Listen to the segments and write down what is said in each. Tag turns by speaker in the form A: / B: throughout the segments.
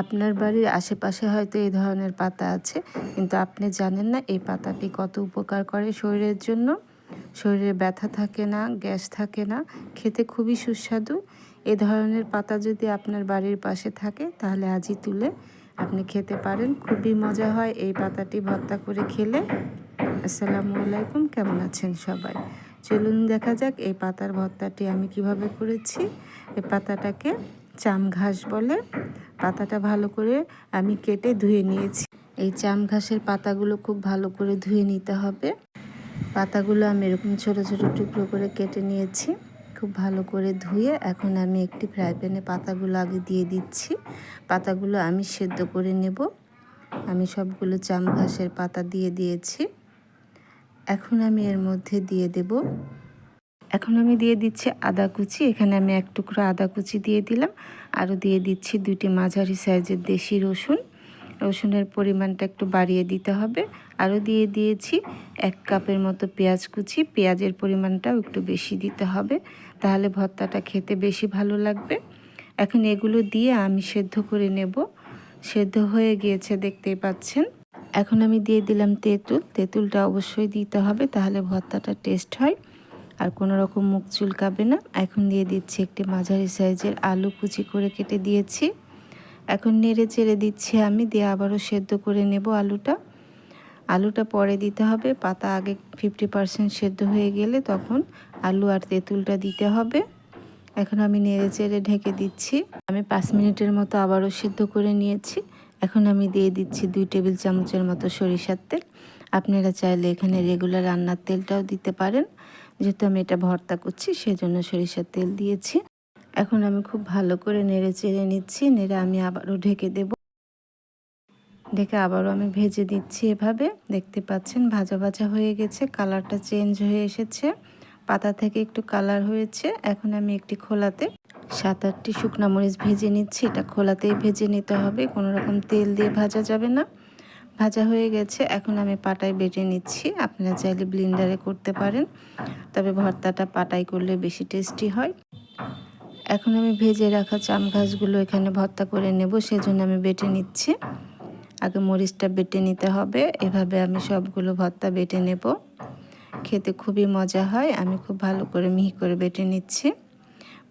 A: আপনার বাড়ির আশেপাশে হয়তো এই ধরনের পাতা আছে, কিন্তু আপনি জানেন না এই পাতাটি কত উপকার করে শরীরের জন্য? শরীরে ব্যথা থাকে না, গ্যাস থাকে না, খেতে খুবই সুস্বাদু। এ ধরনের পাতা যদি আপনার বাড়ির পাশে থাকে, তাহলে আজই তুলে আপনি খেতে পারেন। খুবই মজা হয় এই পাতাটি ভর্তা করে খেলে। আসসালামু আলাইকুম, কেমন আছেন সবাই? চলুন দেখা যাক এই পাতার ভর্তাটি আমি কীভাবে করেছি। এই পাতাটাকে চাম ঘাস বলে। পাতাটা ভালো করে আমি কেটে ধুয়ে নিয়েছি। এই চাম ঘাসের পাতাগুলো খুব ভালো করে ধুয়ে নিতে হবে। পাতাগুলো আমি এরকম ছোট ছোট টুকরো করে কেটে নিয়েছি। খুব ভালো করে ধুয়ে এখন আমি একটি ফ্রাই প্যানে পাতাগুলো আগে দিয়ে দিচ্ছি। পাতাগুলো আমি সেদ্ধ করে নেব। আমি সবগুলো চাম ঘাসের পাতা দিয়ে দিয়েছি। এখন আমি এর মধ্যে দিয়ে দেব এখন আমি দিয়ে দিচ্ছি আদা কুচি, এখানে আমি এক টুকরো আদা কুচি দিয়ে দিলাম। আরও দিয়ে দিচ্ছি দুটি মাঝারি সাইজের দেশি রসুন। রসুনের পরিমাণটা একটু বাড়িয়ে দিতে হবে। আরও দিয়ে দিয়েছি এক কাপের মতো পেঁয়াজ কুচি, পেঁয়াজের পরিমাণটাও একটু বেশি দিতে হবে, তাহলে ভর্তাটা খেতে বেশি ভালো লাগবে। এখন এগুলো দিয়ে আমি সেদ্ধ করে নেব। সেদ্ধ হয়ে গিয়েছে, দেখতেই পাচ্ছেন। এখন আমি দিয়ে দিলাম তেঁতুল। তেঁতুলটা অবশ্যই দিতে হবে, তাহলে ভর্তাটা টেস্ট হয়। আর কোনো রকম মুখ চুলকাবে না। এখন দিয়ে দিচ্ছি একটি মাঝারি সাইজের আলু কুচি করে কেটে দিয়েছি। এখন নেড়ে চেড়ে দিচ্ছি আমি, দিয়ে আবারও সেদ্ধ করে নেব আলুটা। আলুটা পরে দিতে হবে, পাতা আগে ফিফটি পারসেন্ট সেদ্ধ হয়ে গেলে তখন আলু আর তেঁতুলটা দিতে হবে। এখন আমি নেড়ে চেড়ে ঢেকে দিচ্ছি। আমি পাঁচ মিনিটের মতো আবারও সেদ্ধ করে নিয়েছি। এখন আমি দিয়ে দিচ্ছি দুই টেবিল চামচের মতো সরিষার তেল। আপনারা চাইলে এখানে রেগুলার রান্নার তেলটাও দিতে পারেন। যেহেতু আমি এটা ভর্তা করছি, সেজন্য সরিষার তেল দিয়েছি। এখন আমি খুব ভালো করে নেড়ে চেড়ে নিচ্ছি, নেড়ে আমি আবারও ঢেকে দেব। ঢেকে আবারও আমি ভেজে দিচ্ছি এভাবে। দেখতে পাচ্ছেন ভাজা ভাজা হয়ে গেছে, কালারটা চেঞ্জ হয়ে এসেছে। পাতা থেকে একটু কালার হয়েছে। এখন আমি একটি খোলাতে সাত আটটি শুকনা মরিচ ভেজে নিচ্ছি। এটা খোলাতেই ভেজে নিতে হবে, কোনো রকম তেল দিয়ে ভাজা যাবে না। ভাজা হয়ে গেছে। এখন আমি পাটায় বেটে নিচ্ছি। আপনারা চাইলে ব্লিন্ডারে করতে পারেন। তবে ভর্তাটা পাটাই করলে বেশি টেস্টি হয়। এখন আমি ভেজে রাখা চাম ঘাসগুলো এখানে ভর্তা করে নেব, সেজন্য আমি বেটে নিচ্ছি। আগে মরিচটা বেটে নিতে হবে। এভাবে আমি সবগুলো ভর্তা বেটে নেব। খেতে খুবই মজা হয়। আমি খুব ভালো করে মিহি করে বেটে নিচ্ছি।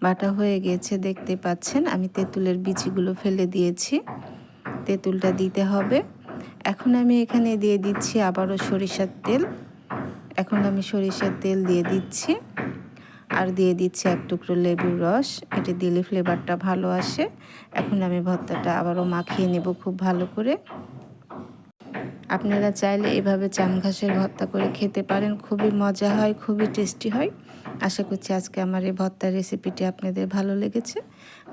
A: বাটা হয়ে গেছে, দেখতে পাচ্ছেন। আমি তেঁতুলের বিচিগুলো ফেলে দিয়েছি। তেঁতুলটা দিতে হবে। এখন আমি এখানে দিয়ে দিচ্ছি আবারও সরিষার তেল। এখন আমি সরিষার তেল দিয়ে দিচ্ছি। আর দিয়ে দিচ্ছি এক টুকরো লেবুর রস। এটি দিলে ফ্লেভারটা ভালো আসে। এখন আমি ভর্তাটা আবারও মাখিয়ে নেব খুব ভালো করে। আপনারা চাইলে এভাবে চাম ঘাসের ভর্তা করে খেতে পারেন। খুবই মজা হয়, খুবই টেস্টি হয়। আশা করছি আজকে আমার এই ভর্তার রেসিপিটি আপনাদের ভালো লেগেছে।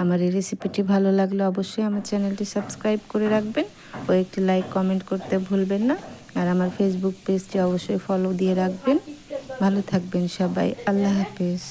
A: আমার এই রেসিপিটি ভালো লাগলে অবশ্যই আমার চ্যানেলটি সাবস্ক্রাইব করে রাখবেন ও একটি লাইক কমেন্ট করতে ভুলবেন না। আর আমার ফেসবুক পেজটি অবশ্যই ফলো দিয়ে রাখবেন। ভালো থাকবেন সবাই। আল্লাহ হাফেজ।